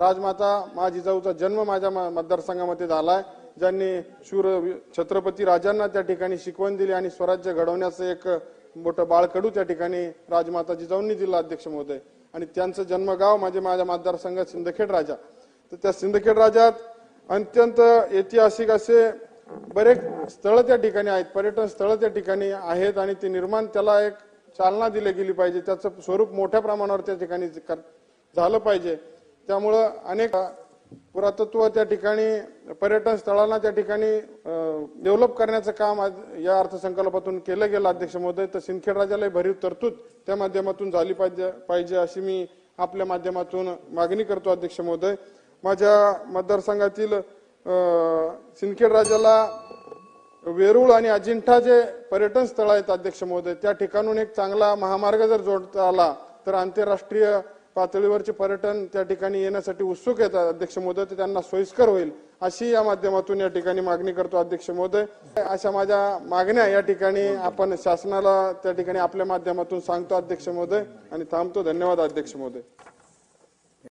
राजमाता मा जिजाऊचा जन्म माझ्या म- मतदारसंघामध्ये झालाय. ज्यांनी शूर छत्रपती राजांना त्या ठिकाणी शिकवण दिली आणि स्वराज्य घडवण्याचं एक मोठं बाळकडू त्या ठिकाणी राजमाता जिजाऊंनी दिला अध्यक्ष महोदय. आणि त्यांचं जन्मगाव म्हणजे माझ्या मतदारसंघात सिंदखेड राजा. तर त्या सिंदखेड राजात अत्यंत ऐतिहासिक असे बरेच स्थळं त्या ठिकाणी आहेत. पर्यटन स्थळं त्या ठिकाणी आहेत आणि ते निर्माण त्याला एक चालना दिली गेली पाहिजे. त्याचं स्वरूप मोठ्या प्रमाणावर त्या ठिकाणी कर- झालं पाहिजे. त्यामुळं अनेक पुरातत्व त्या ठिकाणी पर्यटन स्थळांना त्या ठिकाणी डेव्हलप करण्याचं काम आज या अर्थसंकल्पातून केलं गेलं. अध्यक्ष महोदय तर सिंदखेड राजाला भरीव तरतूद त्या माध्यमातून झाली पाहिजे पाहिजे अशी मी आपल्या माध्यमातून मागणी करतो अध्यक्ष महोदय. माझ्या मतदारसंघातील सिंदखेड राजाला वेरूळ आणि अजिंठा जे पर्यटन स्थळ आहेत अध्यक्ष महोदय त्या ठिकाणून एक चांगला महामार्ग जर जोडता आला तर आंतरराष्ट्रीय पातळीवरचे पर्यटन त्या ठिकाणी येण्यासाठी उत्सुक आहेत अध्यक्ष महोदय तर त्यांना सोयीस्कर होईल अशी या माध्यमातून या ठिकाणी मागणी करतो अध्यक्ष महोदय. अशा माझ्या मागण्या या ठिकाणी आपण शासनाला त्या ठिकाणी आपल्या माध्यमातून सांगतो अध्यक्ष महोदय. आणि थांबतो. धन्यवाद अध्यक्ष महोदय.